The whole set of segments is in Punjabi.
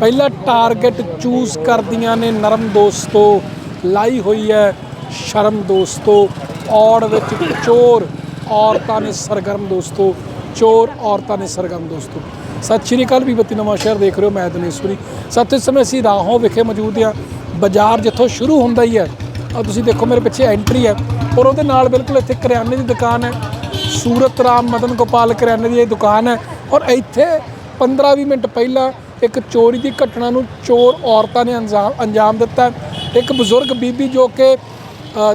ਪਹਿਲਾ ਟਾਰਗੇਟ ਚੂਜ਼ ਕਰਦੀਆਂ ਨੇ ਨਰਮ ਦੋਸਤੋ, ਲਾਈ ਹੋਈ ਹੈ ਸ਼ਰਮ ਦੋਸਤੋ, ਔੜ ਵਿੱਚ ਚੋਰ ਔਰਤਾਂ ਨੇ ਸਰਗਰਮ ਦੋਸਤੋ, ਚੋਰ ਔਰਤਾਂ ਨੇ ਸਰਗਰਮ ਦੋਸਤੋ। ਸਤਿ ਸ਼੍ਰੀ ਅਕਾਲ ਵੀ ਬੱਤੀ ਨਵਾਂ ਸ਼ਹਿਰ, ਦੇਖ ਰਹੇ ਹੋ ਮੈਂ ਦਿਨੇਸ਼ਵਰੀ ਸੱਤ ਇਸ ਸਮੇਂ ਅਸੀਂ ਰਾਹੋਂ ਵਿਖੇ ਮੌਜੂਦ ਹਾਂ। ਬਾਜ਼ਾਰ ਜਿੱਥੋਂ ਸ਼ੁਰੂ ਹੁੰਦਾ ਹੀ ਹੈ। ਆ ਤੁਸੀਂ ਦੇਖੋ ਮੇਰੇ ਪਿੱਛੇ ਐਂਟਰੀ ਹੈ ਔਰ ਉਹਦੇ ਨਾਲ ਬਿਲਕੁਲ ਇੱਥੇ ਕਰਿਆਨੇ ਦੀ ਦੁਕਾਨ ਹੈ। ਸੂਰਤ ਰਾਮ ਮਦਨ ਗੋਪਾਲ ਕਰਿਆਨੇ ਦੀ ਇਹ ਦੁਕਾਨ ਹੈ ਔਰ ਇੱਥੇ 15-20 ਮਿੰਟ ਪਹਿਲਾਂ ਇੱਕ ਚੋਰੀ ਦੀ ਘਟਨਾ ਨੂੰ ਚੋਰ ਔਰਤਾਂ ਨੇ ਅੰਜਾਮ ਅੰਜਾਮ ਦਿੱਤਾ। ਇੱਕ ਬਜ਼ੁਰਗ ਬੀਬੀ ਜੋ ਕਿ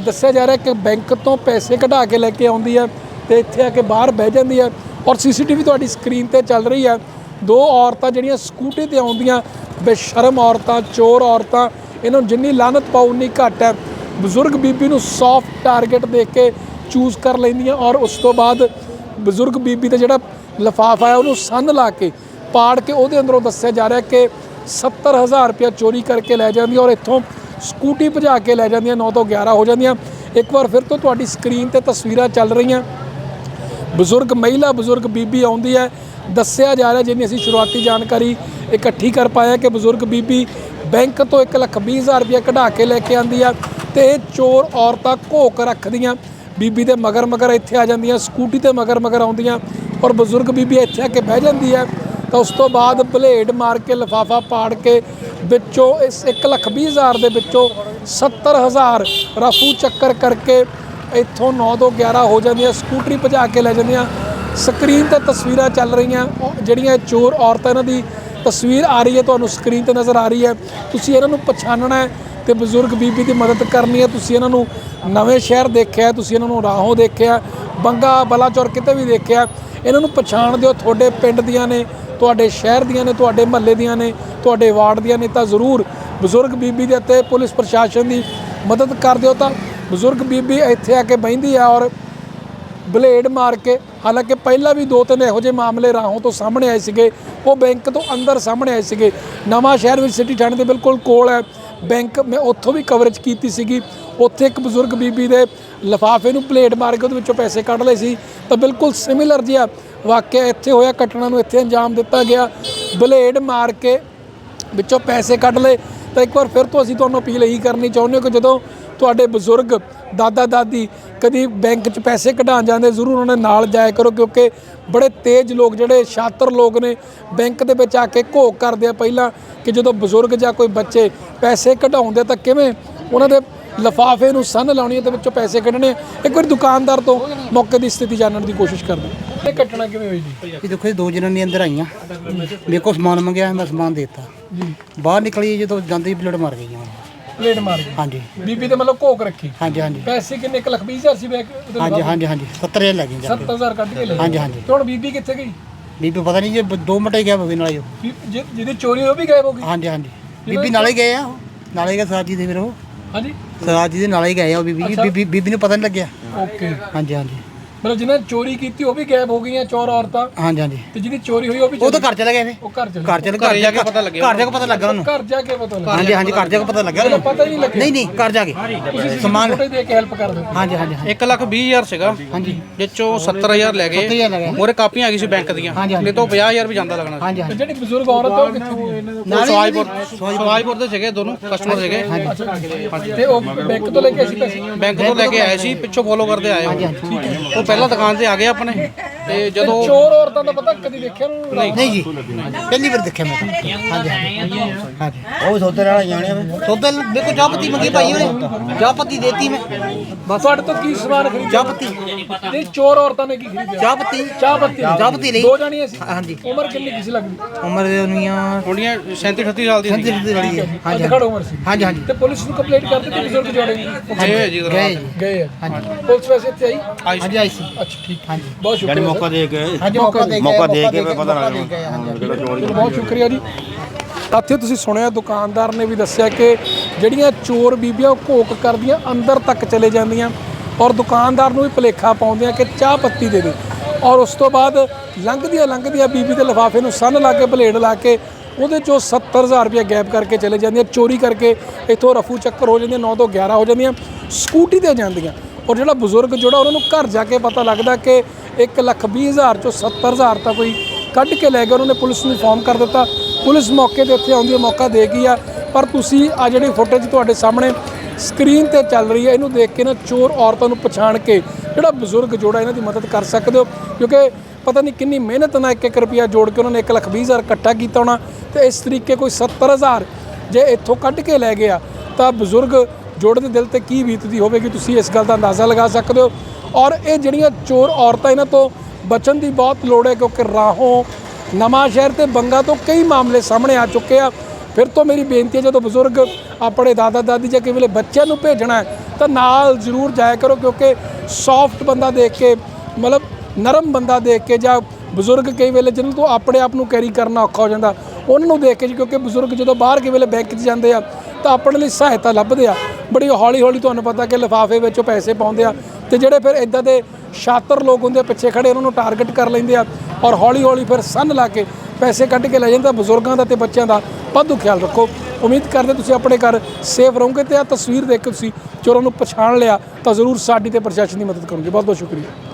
ਦੱਸਿਆ ਜਾ ਰਿਹਾ ਕਿ ਬੈਂਕ ਤੋਂ ਪੈਸੇ ਕਢਾ ਕੇ ਲੈ ਕੇ ਆਉਂਦੀ ਹੈ ਤੇ ਇੱਥੇ ਆ ਕੇ ਬਾਹਰ ਬਹਿ ਜਾਂਦੀ ਹੈ ਔਰ ਸੀਸੀਟੀਵੀ ਤੁਹਾਡੀ ਸਕਰੀਨ ਤੇ ਚੱਲ ਰਹੀ ਹੈ। ਦੋ ਔਰਤਾਂ ਜਿਹੜੀਆਂ ਸਕੂਟੀ ਤੇ ਆਉਂਦੀਆਂ, ਬੇਸ਼ਰਮ ਔਰਤਾਂ, ਚੋਰ ਔਰਤਾਂ, ਇਹਨਾਂ ਨੂੰ ਜਿੰਨੀ ਲਾਨਤ ਪਾਉ ਉਨੀ ਘੱਟ ਹੈ। ਬਜ਼ੁਰਗ ਬੀਬੀ ਨੂੰ ਸੌਫਟ ਟਾਰਗੇਟ ਦੇ ਕੇ ਚੂਜ਼ ਕਰ ਲੈਂਦੀਆਂ ਔਰ ਉਸ ਤੋਂ ਬਾਅਦ ਬਜ਼ੁਰਗ ਬੀਬੀ ਤੇ ਜਿਹੜਾ ਲਿਫਾਫਾ ਹੈ ਉਹਨੂੰ ਸੰਨ ਲਾ ਕੇ ਪਾੜ ਕੇ ਉਹਦੇ ਅੰਦਰੋਂ ਦੱਸਿਆ ਜਾ ਰਿਹਾ ਕਿ 70000 ਰੁਪਇਆ ਚੋਰੀ ਕਰਕੇ ਲੈ ਜਾਂਦੀ ਔਰ ਇੱਥੋਂ ਸਕੂਟੀ ਭਜਾ ਕੇ ਲੈ ਜਾਂਦੀਆਂ 9 ਤੋਂ 11 ਹੋ ਜਾਂਦੀਆਂ। ਇੱਕ ਵਾਰ ਫਿਰ ਤੋਂ ਤੁਹਾਡੀ ਸਕਰੀਨ ਤੇ ਤਸਵੀਰਾਂ ਚੱਲ ਰਹੀਆਂ। ਬਜ਼ੁਰਗ, ਮਹਿਲਾ ਬਜ਼ੁਰਗ, ਬੀਬੀ ਆਉਂਦੀ ਹੈ। ਦੱਸਿਆ ਜਾ ਰਿਹਾ, ਜਿੰਨੀ ਅਸੀਂ ਸ਼ੁਰੂਆਤੀ ਜਾਣਕਾਰੀ ਇਕੱਠੀ ਕਰ ਪਾਇਆ ਕਿ ਬਜ਼ੁਰਗ, ਬੀਬੀ ਬੈਂਕ ਤੋਂ 1 ਲੱਖ ਵੀਹ ਹਜ਼ਾਰ ਰੁਪਇਆ ਕਢਾ ਕੇ ਲੈ ਕੇ ਆਂਦੀ ਆ ਤੇ ਇਹ ਚੋਰ ਔਰਤਾਂ ਘੋਕ ਰੱਖਦੀਆਂ। ਬੀਬੀ ਦੇ ਮਗਰ ਮਗਰ ਇੱਥੇ ਆ ਜਾਂਦੀਆਂ, ਸਕੂਟੀ ਤੇ ਮਗਰ ਮਗਰ ਆਉਂਦੀਆਂ ਔਰ ਬਜ਼ੁਰਗ, ਬੀਬੀ ਇੱਥੇ ਆ ਕੇ ਬਹਿ ਜਾਂਦੀ ਹੈ। ਤਾਂ ਉਸ ਤੋਂ ਬਾਅਦ ਬਲੇਡ ਮਾਰ ਕੇ, ਲਿਫਾਫਾ ਪਾੜ ਕੇ ਵਿੱਚੋਂ ਇਸ 1 ਲੱਖ ਵੀਹ ਹਜ਼ਾਰ ਦੇ ਵਿੱਚੋਂ 70000 ਰਫੂ ਚੱਕਰ ਕਰਕੇ ਇੱਥੋਂ 9 ਤੋਂ 11 ਹੋ ਜਾਂਦੀਆਂ, ਸਕੂਟਰੀ ਭਜਾ ਕੇ ਲੈ ਜਾਂਦੀਆਂ। ਸਕਰੀਨ ਤੇ ਤਸਵੀਰਾਂ ਚੱਲ ਰਹੀਆਂ, ਉਹ ਜਿਹੜੀਆਂ ਚੋਰ ਔਰਤਾਂ ਇਹਨਾਂ ਦੀ ਤਸਵੀਰ ਆ ਰਹੀ ਹੈ, ਤੁਹਾਨੂੰ ਸਕਰੀਨ ਤੇ ਨਜ਼ਰ ਆ ਰਹੀ ਹੈ। ਤੁਸੀਂ ਇਹਨਾਂ ਨੂੰ ਪਛਾਣਨਾ ਹੈ ਤੇ ਬਜ਼ੁਰਗ ਬੀਬੀ ਦੀ ਮਦਦ ਕਰਨੀ ਹੈ। ਤੁਸੀਂ ਇਹਨਾਂ ਨੂੰ ਨਵੇਂ ਸ਼ਹਿਰ ਦੇਖਿਆ, ਤੁਸੀਂ ਇਹਨਾਂ ਨੂੰ ਰਾਹੋਂ ਦੇਖਿਆ, ਬੰਗਾ, ਬਲਾਚੌਰ ਕਿਤੇ ਵੀ ਦੇਖਿਆ, ਇਹਨਾਂ ਨੂੰ ਪਛਾਣ ਦਿਓ ਤੁਹਾਡੇ ਪਿੰਡ ਦੀਆਂ ਨੇ ਤੁਹਾਡੇ ਸ਼ਹਿਰ ਦੀਆਂ ਨੇ, ਤੁਹਾਡੇ ਮਹੱਲੇ ਦੀਆਂ ਨੇ, ਤੁਹਾਡੇ ਵਾਰਡ ਦੀਆਂ ਨੇ, ਤਾਂ ਜ਼ਰੂਰ ਬਜ਼ੁਰਗ ਬੀਬੀ ਦੇ ਅਤੇ ਪੁਲਿਸ ਪ੍ਰਸ਼ਾਸਨ ਦੀ ਮਦਦ ਕਰ ਦਿਓ ਤਾਂ ਬਜ਼ੁਰਗ ਬੀਬੀ ਇੱਥੇ ਆ ਕੇ ਬਹਿੰਦੀ ਆ ਔਰ ਬਲੇਡ ਮਾਰ ਕੇ, ਹਾਲਾਂਕਿ ਪਹਿਲਾਂ ਵੀ ਦੋ ਤਿੰਨ ਇਹੋ ਜਿਹੇ ਮਾਮਲੇ ਰਾਹੋਂ ਤੋਂ ਸਾਹਮਣੇ ਆਏ ਸੀਗੇ, ਉਹ ਬੈਂਕ ਤੋਂ ਅੰਦਰ ਸਾਹਮਣੇ ਆਏ ਸੀਗੇ। ਨਵਾਂ ਸ਼ਹਿਰ ਵਿੱਚ ਸਿਟੀ ਥਾਣੇ ਦੇ ਬਿਲਕੁਲ ਕੋਲ ਹੈ। ਬੈਂਕ ਮੈਂ ਉੱਥੋਂ ਵੀ ਕਵਰੇਜ ਕੀਤੀ ਸੀਗੀ। ਉੱਥੇ ਇੱਕ ਬਜ਼ੁਰਗ ਬੀਬੀ ਦੇ ਲਿਫਾਫੇ ਨੂੰ ਪਲੇਟ ਮਾਰ ਕੇ ਉਹਦੇ ਵਿੱਚੋਂ ਪੈਸੇ ਕੱਢ ਲਏ ਸੀ। ਤਾਂ ਬਿਲਕੁਲ ਸਿਮਿਲਰ ਜਿਹਾ ਵਾਕਿਆ ਇੱਥੇ ਹੋਇਆ ਘਟਨਾ ਨੂੰ ਇੱਥੇ ਅੰਜਾਮ ਦਿੱਤਾ ਗਿਆ। ਬਲੇਡ ਮਾਰ ਕੇ ਵਿੱਚੋਂ ਪੈਸੇ ਕੱਢ ਲਏ। ਤਾਂ ਇੱਕ ਵਾਰ ਫਿਰ ਤੋਂ ਅਸੀਂ ਤੁਹਾਨੂੰ ਅਪੀਲ ਇਹੀ ਕਰਨੀ ਚਾਹੁੰਦੇ ਹਾਂ ਕਿ ਜਦੋਂ ਤੁਹਾਡੇ ਬਜ਼ੁਰਗ ਦਾਦਾ ਦਾਦੀ ਕਦੀ ਬੈਂਕ 'ਚ ਪੈਸੇ ਕਢਾਉਣ ਜਾਂਦੇ, ਜ਼ਰੂਰ ਉਹਨਾਂ ਦੇ ਨਾਲ ਜਾਇਆ ਕਰੋ ਕਿਉਂਕਿ ਬੜੇ ਤੇਜ਼ ਲੋਕ, ਜਿਹੜੇ ਸ਼ਾਤਰ ਲੋਕ ਨੇ, ਬੈਂਕ ਦੇ ਵਿੱਚ ਆ ਕੇ ਘੋਖ ਕਰਦੇ ਆ ਪਹਿਲਾਂ ਕਿ ਜਦੋਂ ਬਜ਼ੁਰਗ ਜਾਂ ਕੋਈ ਬੱਚੇ ਪੈਸੇ ਕਢਾਉਂਦੇ ਤਾਂ ਕਿਵੇਂ ਉਹਨਾਂ ਦੇ ਲਫਾਫੇ ਨੂੰ ਸੰਨ ਲਾਉਣੀ ਹੈ ਤੇ ਵਿੱਚੋਂ ਪੈਸੇ ਕੱਢਣੇ ਇੱਕ ਵਾਰ ਦੁਕਾਨਦਾਰ ਤੋਂ ਮੌਕੇ ਦੀ ਸਥਿਤੀ ਜਾਣਨ ਦੀ ਕੋਸ਼ਿਸ਼ ਕਰਦੇ ਇਹ ਘਟਨਾ ਕਿਵੇਂ ਹੋਈ ਜੀ? ਇਹ ਦੇਖੋ ਇਹ ਦੋ ਜਣਾਂ ਅੰਦਰ ਆਈਆਂ। ਮੇਰੇ ਕੋਲ ਸਮਾਨ ਮੰਗਿਆ ਮੈਂ ਸਮਾਨ ਦੇਤਾ। ਜੀ। ਬਾਹਰ ਨਿਕਲੀ ਜਦੋਂ ਜਾਂਦੇ ਹੀ ਬਲੇਡ ਮਾਰ ਗਈਆਂ ਪਲੇਟ ਮਾਰ ਗਈ। ਹਾਂਜੀ। ਬੀਬੀ ਤੇ ਮਤਲਬ ਘੋਕ ਰੱਖੀ। ਹਾਂਜੀ ਹਾਂਜੀ। ਪੈਸੇ ਕਿੰਨੇ? 1 ਲੱਖ 20 ਹਜ਼ਾਰ ਸੀ ਬੈਂਕ ਹਾਂਜੀ ਹਾਂਜੀ ਹਾਂਜੀ। 70000 ਲੱਗ ਗਈਆਂ ਜਾ ਕੇ 7000 ਕੱਢ ਕੇ ਲੈ ਹਾਂਜੀ ਹਾਂਜੀ। ਤੇ ਹੁਣ ਬੀਬੀ ਕਿੱਥੇ ਗਈ? ਬੀਬੀ ਪਤਾ ਨਹੀਂ ਜੇ ਦੋ ਮਿੰਟ ਹੀ ਗਿਆ ਬੀਬੀ ਨਾਲੇ ਜਿਹਦੀ ਚੋਰੀ ਉਹ ਵੀ ਗਾਇਬ ਹੋ ਗਈ? ਹਾਂਜੀ ਹਾਂਜੀ। ਬੀਬੀ ਨਾਲੇ ਗਏ ਆ। ਨਾਲੇ ਗਏ ਸਰਾਜ ਜੀ ਦੇ ਫਿਰ ਉਹ। ਹਾਂਜੀ। ਸਰਾਜ ਜੀ ਦੇ ਨਾਲੇ ਹੀ ਗਏ ਆ ਬੀਬੀ ਬੀਬੀ ਨੂੰ ਪਤਾ ਨਹੀਂ ਲੱਗਿਆ। ਓਕੇ। ਹਾਂਜੀ ਹਾਂਜੀ। ਮਤਲਬ ਜਿਨ੍ਹਾਂ ਨੇ ਚੋਰੀ ਕੀਤੀ ਉਹ ਵੀ ਗਾਇਬ ਹੋ ਗਈਆਂ ਚੋਰ ਔਰਤਾਂ। ਹਾਂਜੀ ਹਾਂਜੀ। ਤੇ ਜਿਹਦੀ ਚੋਰੀ ਹੋਈ ਉਹ ਵੀ ਉਹ ਤਾਂ ਘਰ ਚਲੇ ਗਏ ਨੇ। ਉਹ ਘਰ ਚਲੇ ਘਰ ਚਲੇ ਘਰ ਜਾ ਕੇ ਪਤਾ ਲੱਗਿਆ ਘਰ ਜਾ ਕੇ ਪਤਾ ਲੱਗਾ ਉਹਨੂੰ। ਘਰ ਜਾ ਕੇ ਪਤਾ ਲੱਗਾ ਹਾਂਜੀ ਹਾਂਜੀ ਘਰ ਜਾ ਕੇ ਪਤਾ ਲੱਗਾ ਉਹਨੂੰ। ਪਤਾ ਹੀ ਨਹੀਂ ਲੱਗਿਆ। ਨਹੀਂ ਨਹੀਂ ਘਰ ਜਾ ਕੇ। ਤੁਸੀਂ ਸਮਾਨ ਫੋਟੋ ਦੇ ਕੇ ਹੈਲਪ ਕਰ ਦਿਓ। ਹਾਂਜੀ ਹਾਂਜੀ ਹਾਂਜੀ। 1 ਲੱਖ 20 ਹਜ਼ਾਰ ਸੀਗਾ। ਹਾਂਜੀ। ਜਿਸ ਚੋਂ 70000 ਲੈ ਗਏ। 70000 ਲੱਗਾ ਮੋਰੇ ਕਾਪੀਆਂ ਆ ਗਈ ਸੀ ਬੈਂਕ ਦੀਆਂ। ਨਹੀਂ ਤਾਂ 50000 ਵੀ ਜਾਂਦਾ ਲੱਗਣਾ ਹਾਂਜੀ ਹਾਂਜੀ। ਜਿਹੜੀ ਬਜ਼ੁਰਗ ਔਰਤ ਹੈ ਉਹ ਕਿੱਥੇ ਸਵਾਜਪੁਰ ਸਵਾਜਪੁਰ ਦੇ ਸੀਗੇ ਦੋਨੋਂ ਕਸਟਮਰ ਸੀਗੇ। ਤੇ ਉਹ ਬੈਂਕ ਤੋਂ ਲੈ ਕੇ ਅਸੀਂ ਪੈਸੇ? ਬੈਂਕ ਤੋਂ ਲੈ ਕੇ ਆਏ ਸੀ ਪਿੱਛੋਂ ਫੋਲੋ ਕਰਦੇ ਆਏ ਉਹ ਪਹਿਲਾਂ ਦੁਕਾਨ ਤੇ ਆ ਗਏ ਆਪਣੇ? ਤੇ ਜਦੋਂ ਚੋਰ ਔਰਤਾਂ ਦਾ ਪਤਾ ਕਦੀ ਦੇਖਿਆ ਨੂੰ ਨਹੀਂ ਜੀ। ਪਹਿਲੀ ਵਾਰ ਦੇਖਿਆ ਮੈਂ ਤਾਂ। ਹਾਂਜੀ। ਹਾਂਜੀ ਹਾਂਜੀ। ਉਹ ਸੌਦੇ ਨਾਲ ਜਾਣੇ ਸੌਦਾ ਮੇਰੇ ਕੋਲ ਚਾਹ ਪੱਤੀ ਮੰਗੀ ਭਾਈ ਉਹਨੇ। ਚਾਹ ਪੱਤੀ ਦੇਤੀ ਮੈਂ। ਬਸ। ਤੁਹਾਡੇ ਤੋਂ ਕੀ ਸਮਾਨ ਖਰੀਦਿਆ? ਚਾਹ ਪੱਤੀ। ਨਹੀਂ ਚੋਰ ਔਰਤਾਂ ਨੇ ਕੀ ਖਰੀਦਿਆ? ਚਾਹ ਪੱਤੀ। ਚਾਹ ਪੱਤੀ। ਚਾਹ ਪੱਤੀ ਲਈ ਦੋ ਜਾਣੀਆਂ ਸੀ। ਹਾਂਜੀ। ਉਮਰ ਕਿੰਨੀ ਕਿਸੇ ਲੱਗਦੀ? ਉਮਰ ਦੇ ਉਹਨੀਆਂ ਕੁੜੀਆਂ 37 38 ਸਾਲ ਦੀ ਸੀ ਹਾਂਜੀ ਅਧਖੜ ਉਮਰ ਸੀ। ਹਾਂਜੀ ਹਾਂਜੀ। ਤੇ ਪੁਲਿਸ ਨੂੰ ਕੰਪਲੇਂਟ ਕਰ ਦਿੱਤੀ ਬਜ਼ੁਰਗ ਜੋੜੇ ਗਏ ਹੋਏ ਜੀ ਗਏ। ਗਏ ਆ। ਪੁਲਿਸ ਵੈਸੇ ਇੱਥੇ ਆਈ? ਹਾਂਜੀ ਆਈ ਸੀ। ਅੱਛਾ ਠੀਕ। ਹਾਂਜੀ। ਬਹੁਤ ਸ਼ੁਕਰੀਆ। ਮੌਕਾ ਦੇ ਕੇ ਹਾਂਜੀ ਮੌਕਾ ਦੇ ਮੌਕਾ ਦੇ ਕੇ ਮੌਕਾ ਪਤਾ ਲੱਗ ਗਏ, ਚੋਰੀ ਚਲੋ ਬਹੁਤ ਸ਼ੁਕਰੀਆ ਜੀ। ਸਾਥੀਓ ਤੁਸੀਂ ਸੁਣਿਆ ਦੁਕਾਨਦਾਰ ਨੇ ਵੀ ਦੱਸਿਆ ਕਿ ਜਿਹੜੀਆਂ ਚੋਰ ਬੀਬੀਆਂ ਉਹ ਘੋਕ ਕਰਦੀਆਂ ਅੰਦਰ ਤੱਕ ਚਲੇ ਜਾਂਦੀਆਂ ਔਰ ਦੁਕਾਨਦਾਰ ਨੂੰ ਵੀ ਭੁਲੇਖਾ ਪਾਉਂਦੀਆਂ ਕਿ ਚਾਹ ਪੱਤੀ ਦੇ ਦੇ। ਔਰ ਉਸ ਤੋਂ ਬਾਅਦ ਲੰਘਦੀਆਂ ਲੰਘਦੀਆਂ ਬੀਬੀ ਦੇ ਲਿਫਾਫੇ ਨੂੰ ਸੰਨ ਲਾ ਕੇ ਬਲੇਡ ਲਾ ਕੇ ਉਹਦੇ ਚੋਂ 70000 ਰੁਪਏ ਗੈਪ ਕਰਕੇ ਚਲੇ ਜਾਂਦੀਆਂ ਚੋਰੀ ਕਰਕੇ ਇੱਥੋਂ ਰਫੂ ਚੱਕਰ ਹੋ ਜਾਂਦੀਆਂ 9 ਤੋਂ 11 ਹੋ ਜਾਂਦੀਆਂ ਸਕੂਟੀ ਤੇ ਜਾਂਦੀਆਂ। ਔਰ ਜਿਹੜਾ ਬਜ਼ੁਰਗ ਜਿਹੜਾ ਉਹਨਾਂ ਨੂੰ ਘਰ ਜਾ ਕੇ ਪਤਾ ਲੱਗਦਾ ਕਿ 1 ਲੱਖ ਵੀਹ ਹਜ਼ਾਰ ਚੋਂ 70000 ਤਾਂ ਕੋਈ ਕੱਢ ਕੇ ਲੈ ਗਿਆ ਉਹਨਾਂ ਨੇ ਪੁਲਿਸ ਨੂੰ ਇਨਫੋਰਮ ਕਰ ਦਿੱਤਾ। ਪੁਲਿਸ ਮੌਕੇ ਤੇ ਇੱਥੇ ਆਉਂਦੀ ਹੈ ਮੌਕਾ ਦੇ ਗਈ ਆ। ਪਰ ਤੁਸੀਂ ਆ ਜਿਹੜੀ ਫੁਟੇਜ ਤੁਹਾਡੇ ਸਾਹਮਣੇ ਸਕਰੀਨ ਤੇ ਚੱਲ ਰਹੀ ਹੈ, ਇਹਨੂੰ ਦੇਖ ਕੇ ਨਾ ਚੋਰ ਔਰਤਾਂ ਨੂੰ ਪਛਾਣ ਕੇ ਜਿਹੜਾ ਬਜ਼ੁਰਗ ਜੋੜਾ ਇਹਨਾਂ ਦੀ ਮਦਦ ਕਰ ਸਕਦੇ ਹੋ। ਕਿਉਂਕਿ ਪਤਾ ਨਹੀਂ ਕਿੰਨੀ ਮਿਹਨਤ ਨਾਲ ਇੱਕ ਇੱਕ ਰੁਪਿਆ ਜੋੜ ਕੇ ਉਹਨਾਂ ਨੇ 1 ਲੱਖ ਵੀਹ ਹਜ਼ਾਰ ਇਕੱਠਾ ਕੀਤਾ ਹੋਣਾ ਤੇ ਇਸ ਤਰੀਕੇ ਕੋਈ 70000 ਜੇ ਇੱਥੋਂ ਕੱਢ ਕੇ ਲੈ ਗਿਆ, ਤਾਂ ਬਜ਼ੁਰਗ ਜੋੜੇ ਦੇ ਦਿਲ ਤੇ ਕੀ ਬੀਤਦੀ ਹੋਵੇਗੀ? ਤੁਸੀਂ ਇਸ ਗੱਲ ਦਾ ਅੰਦਾਜ਼ਾ ਲਗਾ ਸਕਦੇ ਹੋ। ਔਰ ਇਹ ਜਿਹੜੀਆਂ ਚੋਰ ਔਰਤਾਂ ਇਹਨਾਂ ਤੋਂ ਬਚਣ ਦੀ ਬਹੁਤ ਲੋੜ ਹੈ ਕਿਉਂਕਿ ਰਾਹੋਂ ਨਵਾਂ ਸ਼ਹਿਰ ਤੇ ਬੰਗਾ ਤੋਂ ਕਈ ਮਾਮਲੇ ਸਾਹਮਣੇ ਆ ਚੁੱਕੇ ਆ। ਫਿਰ ਤੋਂ ਮੇਰੀ ਬੇਨਤੀ ਹੈ, ਜਦੋਂ ਬਜ਼ੁਰਗ ਆਪਣੇ ਦਾਦਾ ਦਾਦੀ ਜਾਂ ਕਿਸੇ ਵੇਲੇ ਬੱਚਿਆਂ ਨੂੰ ਭੇਜਣਾ ਤਾਂ ਨਾਲ ਜ਼ਰੂਰ ਜਾਇਆ ਕਰੋ ਕਿਉਂਕਿ ਸੌਫਟ ਬੰਦਾ ਦੇਖ ਕੇ, ਮਤਲਬ ਨਰਮ ਬੰਦਾ ਦੇਖ ਕੇ ਜਾਂ ਬਜ਼ੁਰਗ ਕਈ ਵੇਲੇ ਜਿਹਨਾਂ ਤੋਂ ਆਪਣੇ ਆਪ ਨੂੰ ਕੈਰੀ ਕਰਨਾ ਔਖਾ ਹੋ ਜਾਂਦਾ, ਉਹਨਾਂ ਨੂੰ ਦੇਖ ਕੇ ਕਿਉਂਕਿ ਬਜ਼ੁਰਗ ਜਦੋਂ ਬਾਹਰ ਕਈ ਵੇਲੇ ਬੈਂਕ 'ਚ ਜਾਂਦੇ ਆ, ਤਾਂ ਆਪਣੇ ਲਈ ਸਹਾਇਤਾ ਲੱਭਦੇ ਆ। ਬੜੀ ਹੌਲੀ ਹੌਲੀ ਤੁਹਾਨੂੰ ਪਤਾ ਕਿ ਲਿਫਾਫੇ ਵਿੱਚੋਂ ਪੈਸੇ ਪਾਉਂਦੇ ਆ ਤੇ ਜਿਹੜੇ ਫਿਰ ਇਦਾਂ ਦੇ ਸ਼ਾਤਰ ਲੋਕ ਹੁੰਦੇ ਪਿੱਛੇ ਖੜੇ, ਉਹਨਾਂ ਨੂੰ ਟਾਰਗੇਟ ਕਰ ਲੈਂਦੇ ਆ ਔਰ ਹੌਲੀ ਹੌਲੀ ਫਿਰ ਸੰਨ ਲਾ ਕੇ ਪੈਸੇ ਕੱਢ ਕੇ ਲੈ ਜਾਂਦਾ ਬਜ਼ੁਰਗਾਂ ਦਾ ਤੇ ਬੱਚਿਆਂ ਦਾ। ਵਾਧੂ ਖਿਆਲ ਰੱਖੋ। ਉਮੀਦ ਕਰਦੇ ਤੁਸੀਂ ਆਪਣੇ ਘਰ ਸੇਫ ਰਹੋਗੇ ਤੇ ਆ ਤਸਵੀਰ ਦੇਖ ਕੇ ਤੁਸੀਂ ਚੋਰਾਂ ਨੂੰ ਪਛਾਣ ਲਿਆ ਤਾਂ ਜ਼ਰੂਰ ਸਾਡੀ ਤੇ ਪ੍ਰਸ਼ਾਸਨ ਦੀ ਮਦਦ ਕਰੋਗੇ ਬਹੁਤ ਬਹੁਤ ਸ਼ੁਕਰੀਆ।